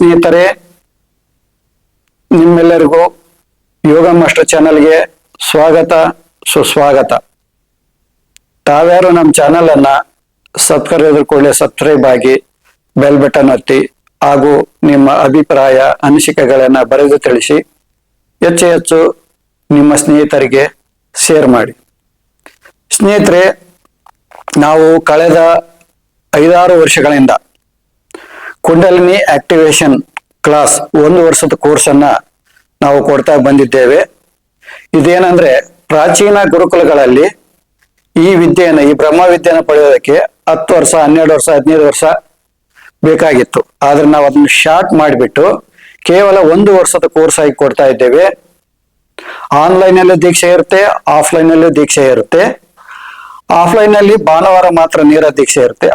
ಸ್ನೇಹಿತರೆ, ನಿಮ್ಮೆಲ್ಲರಿಗೂ ಯೋಗ ಮಾಸ್ಟರ್ ಚಾನಲ್ಗೆ ಸ್ವಾಗತ, ಸುಸ್ವಾಗತ. ತಾವ್ಯಾರು ನಮ್ಮ ಚಾನಲ್ ಅನ್ನ ಸಬ್ಸ್ಕ್ರೈಬ್ ಕೂಡಲೇ ಸಬ್ಸ್ಕ್ರೈಬ್ ಆಗಿ ಬೆಲ್ ಬಟನ್ ಒತ್ತಿ ಹಾಗೂ ನಿಮ್ಮ ಅಭಿಪ್ರಾಯ, ಅನಿಸಿಕೆಗಳನ್ನ ಬರೆದು ತಿಳಿಸಿ, ಹೆಚ್ಚು ಹೆಚ್ಚು ನಿಮ್ಮ ಸ್ನೇಹಿತರಿಗೆ ಶೇರ್ ಮಾಡಿ. ಸ್ನೇಹಿತರೆ, ನಾವು ಕಳೆದ ಐದಾರು ವರ್ಷಗಳಿಂದ ಕುಂಡಲಿನಿ ಆಕ್ಟಿವೇಶನ್ ಕ್ಲಾಸ್ ಒಂದು ವರ್ಷದ ಕೋರ್ಸ್ ನಾವು ಕೊಡ್ತಾ ಬಂದಿದ್ದೇವೆ. ಇದೇನಂದ್ರೆ ಪ್ರಾಚೀನ ಗುರುಕುಲಗಳಲ್ಲಿ ಈ ವಿದ್ಯೆಯನ್ನು, ಈ ಬ್ರಹ್ಮ ವಿದ್ಯೆಯನ್ನು ಪಡೆಯೋದಕ್ಕೆ ಹತ್ತು ವರ್ಷ, ಹನ್ನೆರಡು ವರ್ಷ, ಹದಿನೈದು ವರ್ಷ ಬೇಕಾಗಿತ್ತು. ಆದ್ರೆ ನಾವು ಅದನ್ನು ಶಾರ್ಟ್ ಮಾಡಿಬಿಟ್ಟು ಕೇವಲ ಒಂದು ವರ್ಷದ ಕೋರ್ಸ್ ಆಗಿ ಕೊಡ್ತಾ ಇದ್ದೇವೆ. ಆನ್ಲೈನ್ ಅಲ್ಲೂ ದೀಕ್ಷೆ ಇರುತ್ತೆ ಆಫ್ಲೈನ್ ಅಲ್ಲೂ ದೀಕ್ಷೆ ಇರುತ್ತೆ. ಆಫ್ಲೈನ್ನಲ್ಲಿ ಭಾನುವಾರ ಮಾತ್ರ ನೇರ ದೀಕ್ಷೆ ಇರುತ್ತೆ.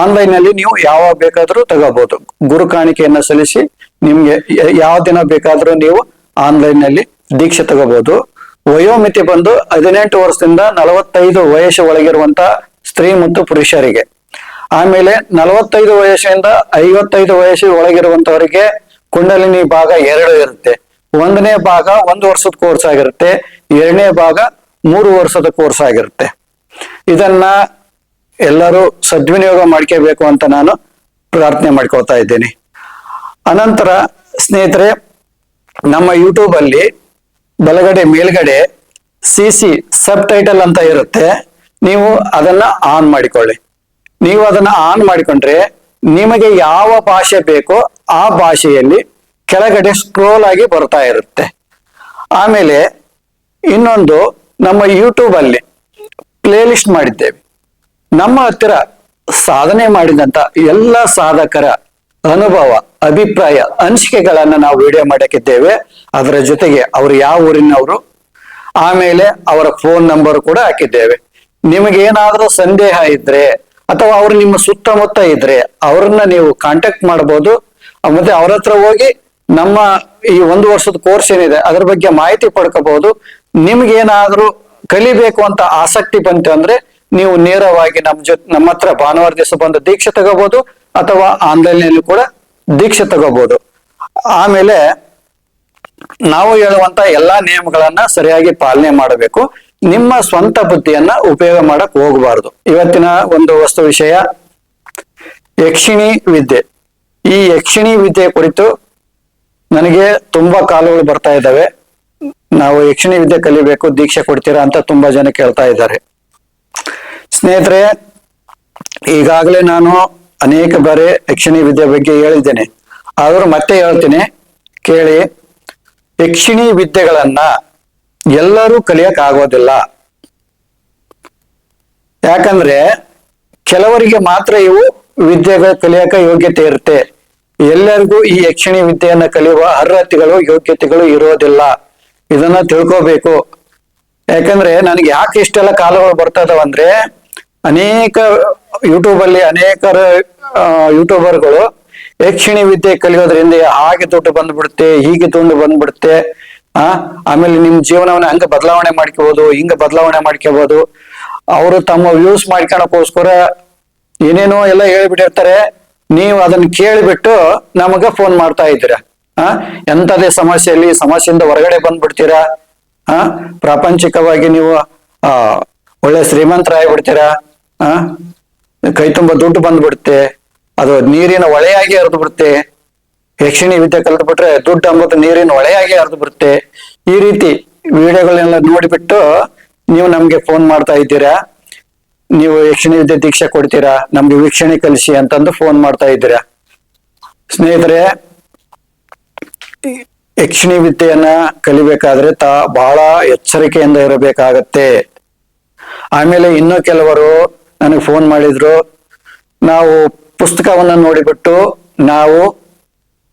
ಆನ್ಲೈನ್ನಲ್ಲಿ ನೀವು ಯಾವಾಗ ಬೇಕಾದ್ರೂ ತಗೋಬಹುದು ಗುರು ಕಾಣಿಕೆಯನ್ನು ಸಲ್ಲಿಸಿ ನಿಮ್ಗೆ ಯಾವ ದಿನ ಬೇಕಾದ್ರೂ ನೀವು ಆನ್ಲೈನ್ನಲ್ಲಿ ದೀಕ್ಷೆ ತಗೋಬಹುದು ವಯೋಮಿತಿ ಬಂದು ಹದಿನೆಂಟು ವರ್ಷದಿಂದ ನಲವತ್ತೈದು ವಯಸ್ಸು ಒಳಗಿರುವಂತ ಸ್ತ್ರೀ ಮತ್ತು ಪುರುಷರಿಗೆ. ಆಮೇಲೆ ನಲವತ್ತೈದು ವಯಸ್ಸಿನಿಂದ ಐವತ್ತೈದು ವಯಸ್ಸು ಒಳಗಿರುವಂತವರಿಗೆ ಕುಂಡಲಿನಿ ಭಾಗ ಎರಡು ಇರುತ್ತೆ. ಒಂದನೇ ಭಾಗ ಒಂದು ವರ್ಷದ ಕೋರ್ಸ್ ಆಗಿರುತ್ತೆ. ಎರಡನೇ ಭಾಗ ಮೂರು ವರ್ಷದ ಕೋರ್ಸ್ ಆಗಿರುತ್ತೆ. ಇದನ್ನ ಎಲ್ಲರೂ ಸದ್ವಿನಿಯೋಗ ಮಾಡ್ಕೋಬೇಕು ಅಂತ ನಾನು ಪ್ರಾರ್ಥನೆ ಮಾಡ್ಕೊಳ್ತಾ ಇದ್ದೀನಿ. ಅನಂತರ ಸ್ನೇಹಿತರೆ, ನಮ್ಮ ಯೂಟ್ಯೂಬ್ ಅಲ್ಲಿ ಬಲಗಡೆ ಮೇಲ್ಗಡೆ ಸಿ ಸಿ ಸಬ್ ಟೈಟಲ್ ಅಂತ ಇರುತ್ತೆ. ನೀವು ಅದನ್ನ ಆನ್ ಮಾಡಿಕೊಳ್ಳಿ. ನೀವು ಅದನ್ನ ಆನ್ ಮಾಡಿಕೊಂಡ್ರೆ ನಿಮಗೆ ಯಾವ ಭಾಷೆ ಬೇಕೋ ಆ ಭಾಷೆಯಲ್ಲಿ ಕೆಳಗಡೆ ಸ್ಕ್ರೋಲ್ ಆಗಿ ಬರ್ತಾ ಇರುತ್ತೆ. ಆಮೇಲೆ ಇನ್ನೊಂದು ನಮ್ಮ ಯೂಟ್ಯೂಬ್ ಅಲ್ಲಿ ಪ್ಲೇ ಲಿಸ್ಟ್ ಮಾಡಿದ್ದೇವೆ ನಮ್ಮ ಹತ್ತಿರ ಸಾಧನೆ ಮಾಡಿದಂತ ಎಲ್ಲ ಸಾಧಕರ ಅನುಭವ, ಅಭಿಪ್ರಾಯ, ಅನಿಸಿಕೆಗಳನ್ನ ನಾವು ವಿಡಿಯೋ ಮಾಡಕ್ಕಿದ್ದೇವೆ. ಅದರ ಜೊತೆಗೆ ಅವರು ಯಾವ ಊರಿನವರು? ಆಮೇಲೆ ಅವರ ಫೋನ್ ನಂಬರ್ ಕೂಡ ಹಾಕಿದ್ದೇವೆ. ನಿಮಗೆ ಏನಾದರೂ ಸಂದೇಹ ಇದ್ರೆ ಅಥವಾ ಅವರು ನಿಮ್ಮ ಸುತ್ತಮುತ್ತ ಇದ್ರೆ ಅವ್ರನ್ನ ನೀವು ಕಾಂಟ್ಯಾಕ್ಟ್ ಮಾಡಬಹುದು ಮತ್ತೆ ಅವ್ರ ಹತ್ರ ಹೋಗಿ ನಮ್ಮ ಈ ಒಂದು ವರ್ಷದ ಕೋರ್ಸ್ ಏನಿದೆ, ಅದ್ರ ಬಗ್ಗೆ ಮಾಹಿತಿ ಪಡ್ಕೋಬಹುದು. ನಿಮ್ಗೆ ಏನಾದ್ರೂ ಕಲಿಬೇಕು ಅಂತ ಆಸಕ್ತಿ ಬಂತು ಅಂದ್ರೆ ನೀವು ನೇರವಾಗಿ ನಮ್ಮ ಜೊತೆ ನಮ್ಮ ಹತ್ರ ಭಾನುವಾರ ದಿವಸ ಬಂದು ದೀಕ್ಷೆ ತಗೋಬಹುದು ಅಥವಾ ಆನ್ಲೈನ್ನಲ್ಲಿ ಕೂಡ ದೀಕ್ಷೆ ತಗೋಬಹುದು ಆಮೇಲೆ ನಾವು ಹೇಳುವಂತ ಎಲ್ಲಾ ನಿಯಮಗಳನ್ನ ಸರಿಯಾಗಿ ಪಾಲನೆ ಮಾಡಬೇಕು. ನಿಮ್ಮ ಸ್ವಂತ ಬುದ್ಧಿಯನ್ನ ಉಪಯೋಗ ಮಾಡಕ್ ಹೋಗಬಾರದು. ಇವತ್ತಿನ ಒಂದು ವಸ್ತು ವಿಷಯ ಯಕ್ಷಿಣಿ ವಿದ್ಯೆ. ಈ ಯಕ್ಷಿಣಿ ವಿದ್ಯೆ ಕುರಿತು ನನಗೆ ತುಂಬಾ ಕಾಲುಗಳು ಬರ್ತಾ ಇದ್ದಾವೆ. ನಾವು ಯಕ್ಷಿಣಿ ವಿದ್ಯೆ ಕಲಿಬೇಕು, ದೀಕ್ಷೆ ಕೊಡ್ತೀರಾ ಅಂತ ತುಂಬಾ ಜನ ಕೇಳ್ತಾ ಇದ್ದಾರೆ. ಸ್ನೇಹಿತರೆ, ಈಗಾಗಲೇ ನಾನು ಅನೇಕ ಬಾರಿ ಯಕ್ಷಿಣಿ ವಿದ್ಯೆ ಬಗ್ಗೆ ಹೇಳಿದ್ದೇನೆ. ಆದರೂ ಮತ್ತೆ ಹೇಳ್ತೀನಿ, ಕೇಳಿ. ಯಕ್ಷಿಣಿ ವಿದ್ಯೆಗಳನ್ನ ಎಲ್ಲರೂ ಕಲಿಯಕ್ ಆಗೋದಿಲ್ಲ ಯಾಕಂದ್ರೆ ಕೆಲವರಿಗೆ ಮಾತ್ರ ಇವು ವಿದ್ಯೆಗಳು ಕಲಿಯಕ ಯೋಗ್ಯತೆ ಇರುತ್ತೆ. ಎಲ್ಲರಿಗೂ ಈ ಯಕ್ಷಿಣಿ ವಿದ್ಯೆಯನ್ನ ಕಲಿಯುವ ಅರ್ಹತೆಗಳು, ಯೋಗ್ಯತೆಗಳು ಇರೋದಿಲ್ಲ. ಇದನ್ನ ತಿಳ್ಕೋಬೇಕು. ಯಾಕಂದ್ರೆ ನನಗೆ ಯಾಕೆ ಇಷ್ಟೆಲ್ಲ ಕಾಲಗಳು ಬರ್ತಾ ಇದಾವಂದ್ರೆ ಅನೇಕ ಯೂಟ್ಯೂಬ್ ಅಲ್ಲಿ ಅನೇಕರ ಯೂಟ್ಯೂಬರ್ಗಳು ಯಕ್ಷಿಣಿ ವಿದ್ಯೆ ಕಲಿಯೋದ್ರಿಂದ ಹಾಗೆ ದುಡ್ಡು ಬಂದ್ಬಿಡುತ್ತೆ, ಹೀಗೆ ದುಡ್ಡು ಬಂದ್ಬಿಡುತ್ತೆ, ಆ, ಆಮೇಲೆ ನಿಮ್ ಜೀವನವನ್ನ ಹಂಗ ಬದಲಾವಣೆ ಮಾಡ್ಕೋಬಹುದು ಹಿಂಗ ಬದಲಾವಣೆ ಮಾಡ್ಕೋಬಹುದು ಅವರು ತಮ್ಮ ವ್ಯೂಸ್ ಮಾಡ್ಕೊಳಕ್ಕೋಸ್ಕರ ಏನೇನೋ ಎಲ್ಲ ಹೇಳ್ಬಿಟ್ಟಿರ್ತಾರೆ. ನೀವು ಅದನ್ನ ಕೇಳಿಬಿಟ್ಟು ನಮಗ ಫೋನ್ ಮಾಡ್ತಾ ಇದ್ದೀರಾ. ಎಂತದೇ ಸಮಸ್ಯೆಯಲ್ಲಿ ಸಮಸ್ಯೆಯಿಂದ ಹೊರಗಡೆ ಬಂದ್ಬಿಡ್ತೀರಾ? ಆ? ಪ್ರಾಪಂಚಿಕವಾಗಿ ನೀವು, ಆ, ಒಳ್ಳೆ ಶ್ರೀಮಂತರಾಗ್ಬಿಡ್ತೀರಾ? ಆ? ಕೈ ತುಂಬ ದುಡ್ಡು ಬಂದ್ಬಿಡುತ್ತೆ. ಅದು ನೀರಿನ ಹೊಳೆಯಾಗಿ ಹರಿದು ಬಿಡುತ್ತೆ. ಯಕ್ಷಿಣಿ ವಿದ್ಯೆ ಕಲಿತು ಬಿಟ್ರೆ ದುಡ್ಡು ಅಂಬುದು ನೀರಿನ ಒಳೆಯಾಗಿ ಹರಿದು ಬಿಡುತ್ತೆ. ಈ ರೀತಿ ವಿಡಿಯೋಗಳನ್ನೆಲ್ಲ ನೋಡಿಬಿಟ್ಟು ನೀವು ನಮ್ಗೆ ಫೋನ್ ಮಾಡ್ತಾ ಇದ್ದೀರಾ? ನೀವು ಯಕ್ಷಿಣಿ ವಿದ್ಯೆ ದೀಕ್ಷೆ ಕೊಡ್ತೀರಾ? ನಮ್ಗೆ ವೀಕ್ಷಣೆ ಕಲಿಸಿ ಅಂತಂದು ಫೋನ್ ಮಾಡ್ತಾ ಇದ್ದೀರಾ? ಸ್ನೇಹಿತರೆ ಯಕ್ಷಿಣಿ ವಿದ್ಯೆಯನ್ನ ಕಲಿಬೇಕಾದ್ರೆ ತಾ ಬಹಳ ಎಚ್ಚರಿಕೆಯಿಂದ ಇರಬೇಕಾಗತ್ತೆ. ಆಮೇಲೆ ಇನ್ನೂ ಕೆಲವರು ನನಗೆ ಫೋನ್ ಮಾಡಿದ್ರು, ನಾವು ಪುಸ್ತಕವನ್ನ ನೋಡಿಬಿಟ್ಟು ನಾವು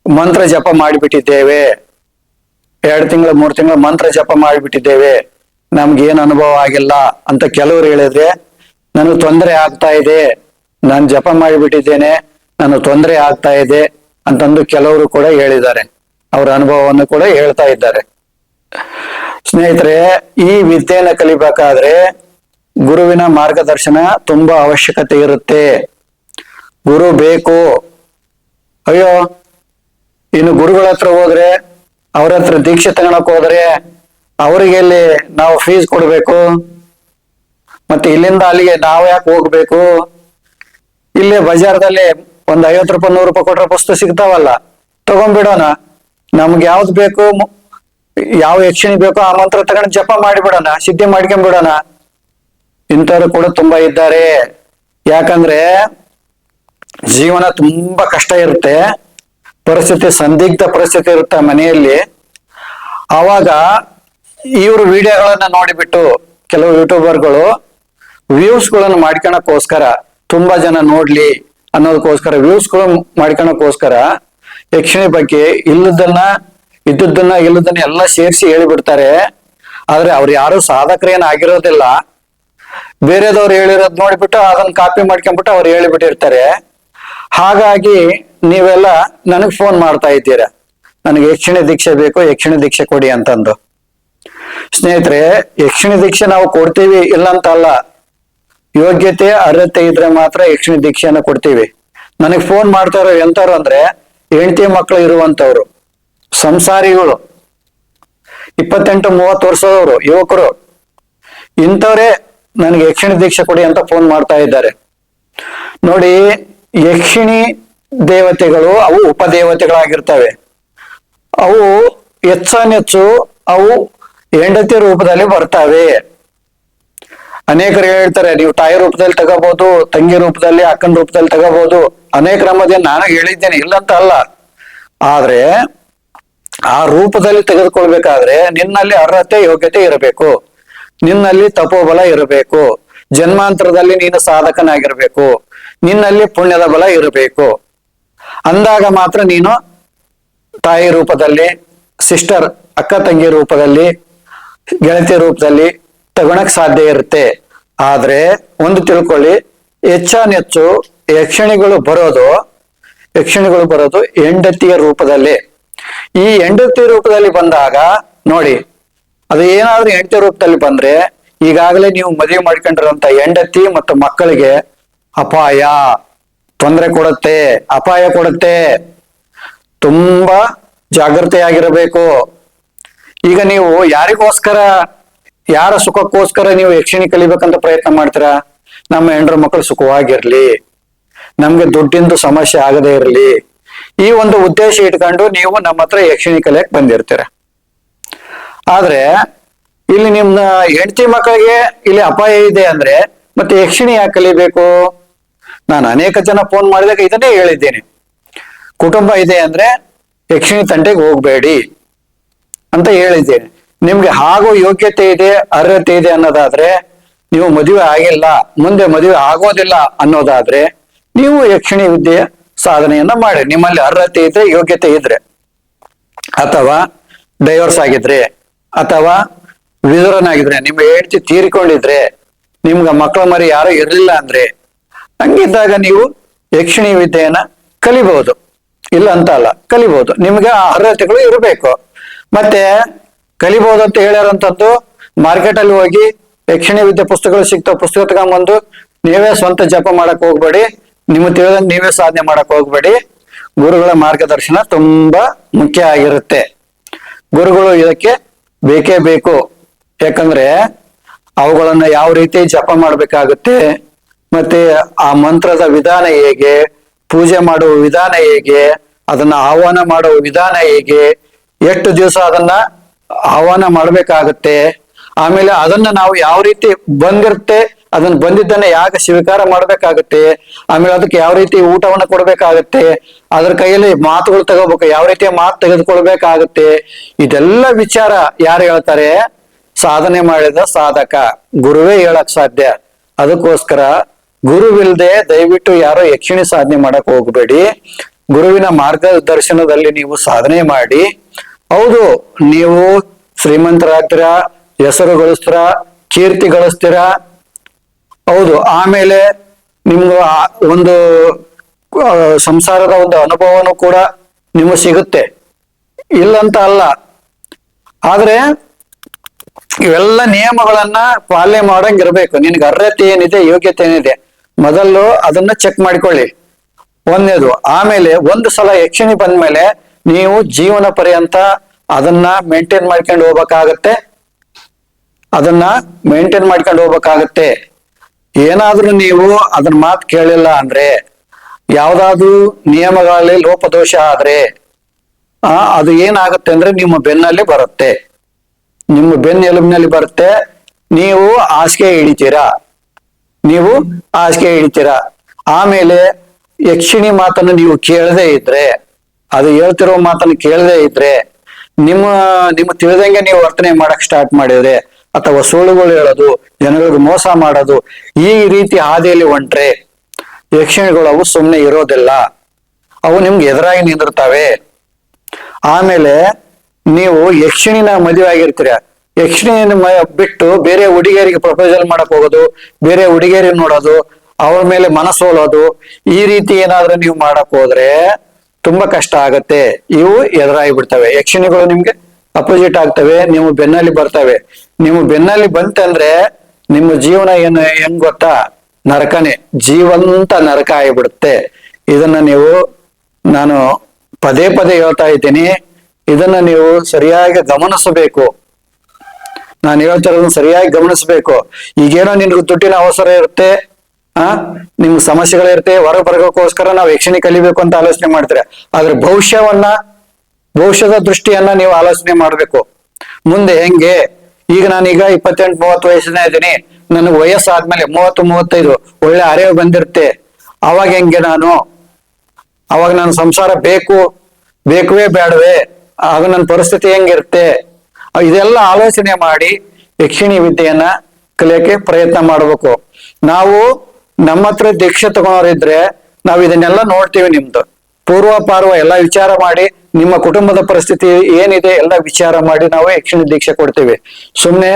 ಮಂತ್ರ ಜಪ ಮಾಡಿಬಿಟ್ಟಿದ್ದೇವೆ. ಎರಡು ತಿಂಗಳ, ಮೂರು ತಿಂಗಳ ಮಂತ್ರ ಜಪ ಮಾಡಿಬಿಟ್ಟಿದ್ದೇವೆ. ನಮ್ಗೇನು ಅನುಭವ ಆಗಿಲ್ಲ ಅಂತ ಕೆಲವರು ಹೇಳಿದ್ರೆ, ನನಗೆ ತೊಂದರೆ ಆಗ್ತಾ ಇದೆ. ನಾನು ಜಪ ಮಾಡಿಬಿಟ್ಟಿದ್ದೇನೆ. ನಾನು ತೊಂದರೆ ಆಗ್ತಾ ಇದೆ. ಅಂತಂದು ಕೆಲವರು ಕೂಡ ಹೇಳಿದ್ದಾರೆ. ಅವರ ಅನುಭವವನ್ನು ಕೂಡ ಹೇಳ್ತಾ ಇದ್ದಾರೆ. ಸ್ನೇಹಿತರೆ, ಈ ವಿದ್ಯೆಯನ್ನು ಕಲಿಬೇಕಾದ್ರೆ ಗುರುವಿನ ಮಾರ್ಗದರ್ಶನ ತುಂಬಾ ಅವಶ್ಯಕತೆ ಇರುತ್ತೆ. ಗುರು ಬೇಕು. ಅಯ್ಯೋ, ಇನ್ನು ಗುರುಗಳ ಹತ್ರ ಹೋದ್ರೆ, ಅವ್ರ ಹತ್ರ ದೀಕ್ಷೆ ತಗೊಳಕ್ ಹೋದ್ರೆ ಅವರಿಗೆ ನಾವು ಫೀಸ್ ಕೊಡ್ಬೇಕು? ಮತ್ತೆ ಇಲ್ಲಿಂದ ಅಲ್ಲಿಗೆ ನಾವು ಯಾಕೆ ಹೋಗ್ಬೇಕು? ಇಲ್ಲೇ ಬಜಾರ್ದಲ್ಲಿ ಒಂದ್ ಐವತ್ ರೂಪಾಯಿ, ನೂರು ರೂಪಾಯಿ ಕೊಟ್ರೆ ಪುಸ್ತಕ ಸಿಗ್ತಾವಲ್ಲ, ತಗೊಂಡ್ಬಿಡೋಣ. ನಮ್ಗೆ ಯಾವ್ದು ಬೇಕು ಯಾವ ಯಕ್ಷಿಣಿ ಬೇಕೋ ಆ ಮಂತ್ರ ತಗೊಂಡು ಜಪ ಮಾಡಿಬಿಡೋಣ, ಸಿದ್ಧಿ ಮಾಡ್ಕೊಂಡ್ಬಿಡೋಣ ಇಂಥವ್ರು ಕೂಡ ತುಂಬಾ ಇದ್ದಾರೆ. ಯಾಕಂದ್ರೆ ಜೀವನ ತುಂಬಾ ಕಷ್ಟ ಇರುತ್ತೆ. ಪರಿಸ್ಥಿತಿ, ಸಂದಿಗ್ಧ ಪರಿಸ್ಥಿತಿ ಇರುತ್ತೆ ಮನೆಯಲ್ಲಿ. ಆವಾಗ ಇವ್ರ ವಿಡಿಯೋಗಳನ್ನ ನೋಡಿಬಿಟ್ಟು ಕೆಲವು ಯೂಟ್ಯೂಬರ್ಗಳು ವ್ಯೂಸ್ಗಳನ್ನು ಮಾಡ್ಕೊಳಕ್ಕೋಸ್ಕರ, ತುಂಬಾ ಜನ ನೋಡ್ಲಿ ಅನ್ನೋದಕ್ಕೋಸ್ಕರ, ವ್ಯೂಸ್ಗಳು ಮಾಡ್ಕೊಳಕ್ಕೋಸ್ಕರ ಯಕ್ಷಿಣಿ ಬಗ್ಗೆ ಇಲ್ಲದನ್ನ, ಇದ್ದದ್ದನ್ನ, ಇಲ್ಲದನ್ನ ಎಲ್ಲ ಸೇರಿಸಿ ಹೇಳಿಬಿಡ್ತಾರೆ. ಆದ್ರೆ ಅವ್ರು ಯಾರು ಸಾಧಕರೇನು ಆಗಿರೋದಿಲ್ಲ. ಬೇರೆದವ್ರು ಹೇಳಿರೋದ್ ನೋಡಿಬಿಟ್ಟು ಅದನ್ನ ಕಾಪಿ ಮಾಡ್ಕೊಂಡ್ಬಿಟ್ಟು ಅವ್ರು ಹೇಳಿಬಿಟ್ಟಿರ್ತಾರೆ. ಹಾಗಾಗಿ ನೀವೆಲ್ಲ ನನಗ್ ಫೋನ್ ಮಾಡ್ತಾ ಇದ್ದೀರಾ. ನನಗೆ ಯಕ್ಷಿಣಿ ದೀಕ್ಷೆ ಬೇಕು ಯಕ್ಷಿಣಿ ದೀಕ್ಷೆ ಕೊಡಿ ಅಂತಂದು. ಸ್ನೇಹಿತರೆ ಯಕ್ಷಿಣಿ ದೀಕ್ಷೆ ನಾವು ಕೊಡ್ತೀವಿ ಇಲ್ಲ ಅಂತ ಅಲ್ಲ ಯೋಗ್ಯತೆ, ಅರ್ಹತೆ ಇದ್ರೆ ಮಾತ್ರ ಯಕ್ಷಿಣಿ ದೀಕ್ಷೆಯನ್ನು ಕೊಡ್ತೀವಿ. ನನಗೆ ಫೋನ್ ಮಾಡ್ತಾರೋ ಎಂತವ್ರು ಅಂದ್ರೆ ಹೆಂಡತಿ ಮಕ್ಕಳು ಇರುವಂತವ್ರು ಸಂಸಾರಿಗಳು, ಇಪ್ಪತ್ತೆಂಟು ಮೂವತ್ತು ವರ್ಷದವರು, ಯುವಕರು, ಇಂಥವರೇ ನನಗೆ ಯಕ್ಷಿಣಿ ದೀಕ್ಷೆ ಕೊಡಿ ಅಂತ ಫೋನ್ ಮಾಡ್ತಾ ಇದ್ದಾರೆ. ನೋಡಿ, ಯಕ್ಷಿಣಿ ದೇವತೆಗಳು, ಅವು ಉಪದೇವತೆಗಳಾಗಿರ್ತವೆ. ಅವು ಹೆಚ್ಚಾನೆಚ್ಚು ಅವು ಹೆಂಡತಿ ರೂಪದಲ್ಲಿ ಬರ್ತವೆ. ಅನೇಕರು ಹೇಳ್ತಾರೆ, ನೀವು ತಾಯಿ ರೂಪದಲ್ಲಿ ತಗೋಬಹುದು ತಂಗಿ ರೂಪದಲ್ಲಿ, ಅಕ್ಕನ ರೂಪದಲ್ಲಿ ತಗೋಬಹುದು ಅನೇಕರ ರಮದಲ್ಲಿ ನಾನು ಹೇಳಿದ್ದೇನೆ, ಇಲ್ಲಂತ ಅಲ್ಲ. ಆದ್ರೆ ಆ ರೂಪದಲ್ಲಿ ತೆಗೆದುಕೊಳ್ಬೇಕಾದ್ರೆ ನಿನ್ನಲ್ಲಿ ಅರ್ಹತೆ, ಯೋಗ್ಯತೆ ಇರಬೇಕು. ನಿನ್ನಲ್ಲಿ ತಪೋಬಲ ಇರಬೇಕು. ಜನ್ಮಾಂತರದಲ್ಲಿ ನೀನು ಸಾಧಕನಾಗಿರ್ಬೇಕು. ನಿನ್ನಲ್ಲಿ ಪುಣ್ಯದ ಬಲ ಇರಬೇಕು. ಅಂದಾಗ ಮಾತ್ರ ನೀನು ತಾಯಿ ರೂಪದಲ್ಲಿ ಸಿಸ್ಟರ್ ಅಕ್ಕ, ತಂಗಿ ರೂಪದಲ್ಲಿ, ಗೆಳತಿ ರೂಪದಲ್ಲಿ ತಗೊಳಕ್ ಸಾಧ್ಯ ಇರುತ್ತೆ. ಆದ್ರೆ ಒಂದು ತಿಳ್ಕೊಳ್ಳಿ ಹೆಚ್ಚಾನೆಚ್ಚು ಯಕ್ಷಣಿಗಳು ಬರೋದು ಯಕ್ಷಣಿಗಳು ಬರೋದು ಹೆಂಡತಿಯ ರೂಪದಲ್ಲಿ. ಈ ಹೆಂಡತಿ ರೂಪದಲ್ಲಿ ಬಂದಾಗ, ನೋಡಿ, ಅದು ಏನಾದ್ರೂ ಹೆಂಡತಿ ರೂಪದಲ್ಲಿ ಬಂದ್ರೆ, ಈಗಾಗಲೇ ನೀವು ಮದುವೆ ಮಾಡ್ಕೊಂಡಿರುವಂತ ಹೆಂಡತಿ ಮತ್ತು ಮಕ್ಕಳಿಗೆ ಅಪಾಯ, ತೊಂದರೆ ಕೊಡುತ್ತೆ, ಅಪಾಯ ಕೊಡುತ್ತೆ. ತುಂಬಾ ಜಾಗೃತೆಯಾಗಿರಬೇಕು ಈಗ ನೀವು ಯಾರಿಗೋಸ್ಕರ, ಯಾರ ಸುಖಕ್ಕೋಸ್ಕರ ನೀವು ಯಕ್ಷಿಣಿ ಕಲಿಬೇಕಂತ ಪ್ರಯತ್ನ ಮಾಡ್ತೀರಾ? ನಮ್ಮ ಹೆಂಡ್ರ ಮಕ್ಕಳು ಸುಖವಾಗಿರ್ಲಿ. ನಮ್ಗೆ ದುಡ್ಡಿಂದು ಸಮಸ್ಯೆ ಆಗದೇ ಇರಲಿ. ಈ ಒಂದು ಉದ್ದೇಶ ಇಟ್ಕೊಂಡು ನೀವು ನಮ್ಮ ಹತ್ರ ಯಕ್ಷಿಣಿ ಕಲಿಯಕ್ ಬಂದಿರ್ತೀರ. ಆದ್ರೆ, ಇಲ್ಲಿ ನಿಮ್ಮ ಹೆಂಡತಿ ಮಕ್ಕಳಿಗೆ ಇಲ್ಲಿ ಅಪಾಯ ಇದೆ ಅಂದ್ರೆ, ಮತ್ತೆ ಯಕ್ಷಿಣಿ ಯಾಕೆ ಕಲಿಬೇಕು? ನಾನು ಅನೇಕ ಜನ ಫೋನ್ ಮಾಡಿದಾಗ ಇದನ್ನೇ ಹೇಳಿದ್ದೇನೆ. ಕುಟುಂಬ ಇದೆ ಅಂದ್ರೆ, ಯಕ್ಷಿಣಿ ತಂಟೆಗೆ ಹೋಗ್ಬೇಡಿ ಅಂತ ಹೇಳಿದ್ದೇನೆ. ನಿಮ್ಗೆ ಹಾಗೂ ಯೋಗ್ಯತೆ ಇದೆ, ಅರ್ಹತೆ ಇದೆ ಅನ್ನೋದಾದ್ರೆ, ನೀವು ಮದುವೆ ಆಗಿಲ್ಲ, ಮುಂದೆ ಮದುವೆ ಆಗೋದಿಲ್ಲ ಅನ್ನೋದಾದ್ರೆ ನೀವು ಯಕ್ಷಿಣಿ ವಿದ್ಯೆಯ ಸಾಧನೆಯನ್ನ ಮಾಡಿ. ನಿಮ್ಮಲ್ಲಿ ಅರ್ಹತೆ ಇದ್ರೆ, ಯೋಗ್ಯತೆ ಇದ್ರೆ. ಅಥವಾ ಡೈವರ್ಸ್ ಆಗಿದ್ರೆ, ಅಥವಾ ವಿಧುರನಾಗಿದ್ರೆ, ನಿಮ್ಮ ಹೆಂಡತಿ ತೀರಿಕೊಂಡಿದ್ರೆ, ನಿಮ್ಗೆ ಮಕ್ಕಳ ಮರಿ ಯಾರು ಇರಲಿಲ್ಲ ಅಂದ್ರೆ, ಹಂಗಿದ್ದಾಗ ನೀವು ಯಕ್ಷಿಣಿ ವಿದ್ಯೆಯನ್ನ ಕಲಿಬಹುದು. ಇಲ್ಲ ಅಂತ ಅಲ್ಲ, ಕಲಿಬಹುದು. ನಿಮ್ಗೆ ಆ ಅರ್ಹತೆಗಳು ಇರಬೇಕು. ಮತ್ತೆ ಕಲಿಬಹುದು ಅಂತ ಹೇಳ್ಯಾರಂತದ್ದು ಮಾರ್ಕೆಟ್ ಅಲ್ಲಿ ಹೋಗಿ ಯಕ್ಷಿಣಿ ವಿದ್ಯೆ ಪುಸ್ತಕಗಳು ಸಿಗ್ತಾವ. ಪುಸ್ತಕ ತಗೊಂಡ್ಬಂದು ನೀವೇ ಸ್ವಂತ ಜಪ ಮಾಡಕ್ ಹೋಗ್ಬೇಡಿ. ನಿಮ್ಗೆ ತಿಳಿದ ನೀವೇ ಸಾಧನೆ ಮಾಡಕ್ ಹೋಗ್ಬೇಡಿ. ಗುರುಗಳ ಮಾರ್ಗದರ್ಶನ ತುಂಬಾ ಮುಖ್ಯ ಆಗಿರುತ್ತೆ. ಗುರುಗಳು ಇದಕ್ಕೆ ಬೇಕೇ ಬೇಕು. ಯಾಕಂದ್ರೆ ಅವುಗಳನ್ನ ಯಾವ ರೀತಿ ಜಪ ಮಾಡ್ಬೇಕಾಗುತ್ತೆ, ಮತ್ತೆ ಆ ಮಂತ್ರದ ವಿಧಾನ ಹೇಗೆ, ಪೂಜೆ ಮಾಡುವ ವಿಧಾನ ಹೇಗೆ, ಅದನ್ನ ಆಹ್ವಾನ ಮಾಡುವ ವಿಧಾನ ಹೇಗೆ, ಎಷ್ಟು ದಿವಸ ಅದನ್ನ ಆಹ್ವಾನ ಮಾಡ್ಬೇಕಾಗತ್ತೆ, ಆಮೇಲೆ ಅದನ್ನ ನಾವು ಯಾವ ರೀತಿ ಬಂದಿರುತ್ತೆ ಅದನ್ನ ಬಂದಿದ್ದನ್ನ ಯಾಕೆ ಸ್ವೀಕಾರ ಮಾಡ್ಬೇಕಾಗತ್ತೆ? ಆಮೇಲೆ ಅದಕ್ಕೆ ಯಾವ ರೀತಿ ಊಟವನ್ನ ಕೊಡ್ಬೇಕಾಗತ್ತೆ? ಅದ್ರ ಕೈಯಲ್ಲಿ ಮಾತುಗಳು ತಗೋಬೇಕು, ಯಾವ ರೀತಿಯ ಮಾತು ತೆಗೆದುಕೊಳ್ಬೇಕಾಗತ್ತೆ? ಇದೆಲ್ಲ ವಿಚಾರ ಯಾರು ಹೇಳ್ತಾರೆ? ಸಾಧನೆ ಮಾಡಿದ ಸಾಧಕ. ಗುರುವೇ ಹೇಳಕ್ ಸಾಧ್ಯ. ಅದಕ್ಕೋಸ್ಕರ ಗುರುವಿಲ್ದೆ ದಯವಿಟ್ಟು ಯಾರೋ ಯಕ್ಷಿಣಿ ಸಾಧನೆ ಮಾಡಕ್ ಹೋಗ್ಬೇಡಿ. ಗುರುವಿನ ಮಾರ್ಗದರ್ಶನದಲ್ಲಿ ನೀವು ಸಾಧನೆ ಮಾಡಿ. ಹೌದು, ನೀವು ಶ್ರೀಮಂತರಾಗ್ತೀರಾ ಹೆಸರು ಗಳಿಸ್ತೀರಾ ಕೀರ್ತಿ ಗಳಿಸ್ತೀರಾ ಹೌದು, ಆಮೇಲೆ ನಿಮ್ಗೆ ಒಂದು ಸಂಸಾರದ ಒಂದು ಅನುಭವನೂ ಕೂಡ ನಿಮಗೆ ಸಿಗುತ್ತೆ. ಇಲ್ಲಂತ ಅಲ್ಲ. ಆದ್ರೆ, ಇವೆಲ್ಲ ನಿಯಮಗಳನ್ನ ಪಾಲನೆ ಮಾಡಂಗಿರ್ಬೇಕು ನಿನ್ಗೆ ಅರ್ಹತೆ ಏನಿದೆ, ಯೋಗ್ಯತೆ ಏನಿದೆ, ಮೊದಲು ಅದನ್ನ ಚೆಕ್ ಮಾಡಿಕೊಳ್ಳಿ. ಒಂದೇದು ಆಮೇಲೆ ಒಂದು ಸಲ ಯಕ್ಷಿಣಿ ಬಂದ್ಮೇಲೆ ನೀವು ಜೀವನ ಪರ್ಯಂತ ಅದನ್ನ ಮೇಂಟೈನ್ ಮಾಡ್ಕೊಂಡು ಹೋಗ್ಬೇಕಾಗತ್ತೆ. ಅದನ್ನ ಮೇಂಟೈನ್ ಮಾಡ್ಕೊಂಡು ಹೋಗ್ಬೇಕಾಗತ್ತೆ. ಏನಾದ್ರೂ ನೀವು ಅದನ್ನ ಮಾತು ಕೇಳಿಲ್ಲ ಅಂದ್ರೆ, ಯಾವ್ದಾದ್ರು ನಿಯಮಗಳಲ್ಲಿ ಲೋಪದೋಷ ಆದ್ರೆ, ಆ, ಅದು ಏನಾಗುತ್ತೆ ಅಂದ್ರೆ ನಿಮ್ಮ ಬೆನ್ನಲ್ಲಿ ಬರುತ್ತೆ. ನಿಮ್ಮ ಬೆನ್ನ ಎಲುಬಿನಲ್ಲಿ ಬರುತ್ತೆ. ನೀವು ಹಾಸಿಗೆ ಹಿಡಿತೀರಾ? ನೀವು ಹಾಸಿಗೆ ಹಿಡಿತೀರಾ? ಆಮೇಲೆ ಯಕ್ಷಿಣಿ ಮಾತನ್ನು ನೀವು ಕೇಳದೆ ಇದ್ರೆ, ಅದು ಹೇಳ್ತಿರೋ ಮಾತನ್ನು ಕೇಳದೆ ಇದ್ರೆ, ನಿಮ್ಮ ನಿಮ್ಮ ತಿಳಿದಂಗೆ ನೀವು ವರ್ತನೆ ಮಾಡಕ್ ಸ್ಟಾರ್ಟ್ ಮಾಡಿದ್ರೆ ಅಥವಾ ಸುಳ್ಳುಗಳು ಹೇಳೋದು ಜನಗಳಿಗೆ ಮೋಸ ಮಾಡೋದು, ಈ ರೀತಿ ಹಾದಿಯಲ್ಲಿ ಹೊಂಟ್ರೆ ಯಕ್ಷಿಣಿಗಳು ಅವು ಸುಮ್ಮನೆ ಇರೋದಿಲ್ಲ. ಅವು ನಿಮ್ಗೆ ಎದುರಾಗಿ ನಿಂದಿರ್ತವೆ. ಆಮೇಲೆ ನೀವು ಯಕ್ಷಿಣಿನ ಮದುವೆ ಆಗಿರ್ತೀರ. ಯಕ್ಷಿಣಿನ ಬಿಟ್ಟು ಬೇರೆ ಹುಡುಗಿಯರಿಗೆ ಪ್ರಪೋಸಲ್ ಮಾಡಕ್ ಹೋಗೋದು, ಬೇರೆ ಹುಡುಗಿಯರಿಗೆ ನೋಡೋದು, ಅವ್ರ ಮೇಲೆ ಮನಸ್ಸೋಲೋದು ಈ ರೀತಿ ಏನಾದ್ರೂ ನೀವು ಮಾಡಕ್ ಹೋದ್ರೆ ತುಂಬಾ ಕಷ್ಟ ಆಗತ್ತೆ. ಇವು ಎದುರಾಗಿ ಬಿಡ್ತವೆ. ಯಕ್ಷಿಣಿಗಳು ನಿಮ್ಗೆ ಅಪೋಸಿಟ್ ಆಗ್ತವೆ, ನೀವು ಬೆನ್ನಲ್ಲಿ ಬರ್ತವೆ. ನೀವು ಬೆನ್ನಲ್ಲಿ ಬಂತಂದ್ರೆ ನಿಮ್ಮ ಜೀವನ ಏನು, ಹೆಂಗ್ ಗೊತ್ತಾ? ನರಕನೇ. ಜೀವಂತ ನರಕ ಆಗಿಬಿಡುತ್ತೆ. ಇದನ್ನ ನೀವು, ನಾನು ಪದೇ ಪದೇ ಹೇಳ್ತಾ ಇದ್ದೀನಿ. ಇದನ್ನ ನೀವು ಸರಿಯಾಗಿ ಗಮನಿಸಬೇಕು. ನಾನು ಹೇಳ್ತಿರೋದನ್ನ ಸರಿಯಾಗಿ ಗಮನಿಸಬೇಕು. ಈಗೇನೋ ನಿನ್ಗೆ ದುಡ್ಡಿನ ಅವಸರ ಇರುತ್ತೆ, ಆ? ನಿಮ್ಗೆ ಸಮಸ್ಯೆಗಳಿರುತ್ತೆ ಹೊರಗೆ ಬರಗೋಸ್ಕರ ನಾವು ಯಕ್ಷಣೆ ಕಲಿಬೇಕು ಅಂತ ಆಲೋಚನೆ ಮಾಡ್ತಾರೆ. ಆದ್ರೆ ಭವಿಷ್ಯವನ್ನ ಭವಿಷ್ಯದ ದೃಷ್ಟಿಯನ್ನ ನೀವು ಆಲೋಚನೆ ಮಾಡ್ಬೇಕು. ಮುಂದೆ ಹೆಂಗೆ? ಈಗ ನಾನೀಗ ಇಪ್ಪತ್ತೆಂಟು, ಮೂವತ್ತು ವಯಸ್ಸಿನ ಇದ್ದೀನಿ. ನನಗೆ ವಯಸ್ಸಾದ್ಮೇಲೆ ಮೂವತ್ತು, ಮೂವತ್ತೈದು ಒಳ್ಳೆ ಅರಿವು ಬಂದಿರುತ್ತೆ. ಅವಾಗ ಹೆಂಗೆ ನಾನು? ಅವಾಗ ನನ್ನ ಸಂಸಾರ ಬೇಕು. ಬೇಕುವೇ ಬೇಡವೇ ಆಗ ನನ್ನ ಪರಿಸ್ಥಿತಿ ಹೆಂಗಿರುತ್ತೆ? ಇದೆಲ್ಲ ಆಲೋಚನೆ ಮಾಡಿ ಯಕ್ಷಿಣಿ ವಿದ್ಯೆಯನ್ನ ಕಲಿಯಕ್ಕೆ ಪ್ರಯತ್ನ ಮಾಡಬೇಕು. ನಾವು ನಮ್ಮ ಹತ್ರ ದೀಕ್ಷೆ ತಗೊಳೋರಿದ್ರೆ ನಾವು ಇದನ್ನೆಲ್ಲ ನೋಡ್ತೀವಿ ನಿಮ್ದು. ಪೂರ್ವ ಪಾರ್ವ ಎಲ್ಲ ವಿಚಾರ ಮಾಡಿ, ನಿಮ್ಮ ಕುಟುಂಬದ ಪರಿಸ್ಥಿತಿ ಏನಿದೆ ಎಲ್ಲ ವಿಚಾರ ಮಾಡಿ ನಾವು ಯಕ್ಷಿಣ ದೀಕ್ಷೆ ಕೊಡ್ತೀವಿ. ಸುಮ್ಮನೆ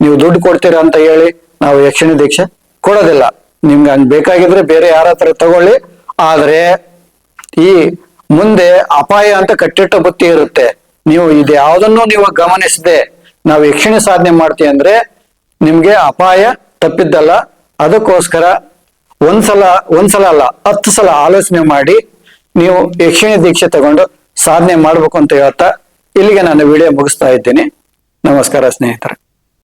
ನೀವು ದುಡ್ಡು ಕೊಡ್ತೀರಾ ಅಂತ ಹೇಳಿ ನಾವು ಯಕ್ಷಿಣ ದೀಕ್ಷೆ ಕೊಡೋದಿಲ್ಲ. ನಿಮ್ಗೆ ಹಂಗ್ ಬೇಕಾಗಿದ್ರೆ ಬೇರೆ ಯಾರ ಹತ್ರ ತಗೊಳ್ಳಿ. ಆದ್ರೆ ಈ ಮುಂದೆ ಅಪಾಯ ಅಂತ ಕಟ್ಟಿಟ್ಟ ಬುತ್ತಿ ಇರುತ್ತೆ. ನೀವು ಇದು ಯಾವುದನ್ನು ನೀವು ಗಮನಿಸದೆ, ನಾವು ಯಕ್ಷಿಣ ಸಾಧನೆ ಮಾಡ್ತೀವಿ ಅಂದ್ರೆ ನಿಮ್ಗೆ ಅಪಾಯ ತಪ್ಪಿದ್ದಲ್ಲ. ಅದಕ್ಕೋಸ್ಕರ ಒಂದ್ಸಲ ಒಂದ್ಸಲ ಅಲ್ಲ, ಹತ್ತು ಸಲ ಆಲೋಚನೆ ಮಾಡಿ ನೀವು ಯಕ್ಷಿಣಿ ದೀಕ್ಷೆ ತಗೊಂಡು ಸಾಧನೆ ಮಾಡ್ಬೇಕು ಅಂತ ಹೇಳ್ತಾ ಇಲ್ಲಿಗೆ ನಾನು ವಿಡಿಯೋ ಮುಗಿಸ್ತಾ ಇದ್ದೀನಿ. ನಮಸ್ಕಾರ ಸ್ನೇಹಿತರೆ.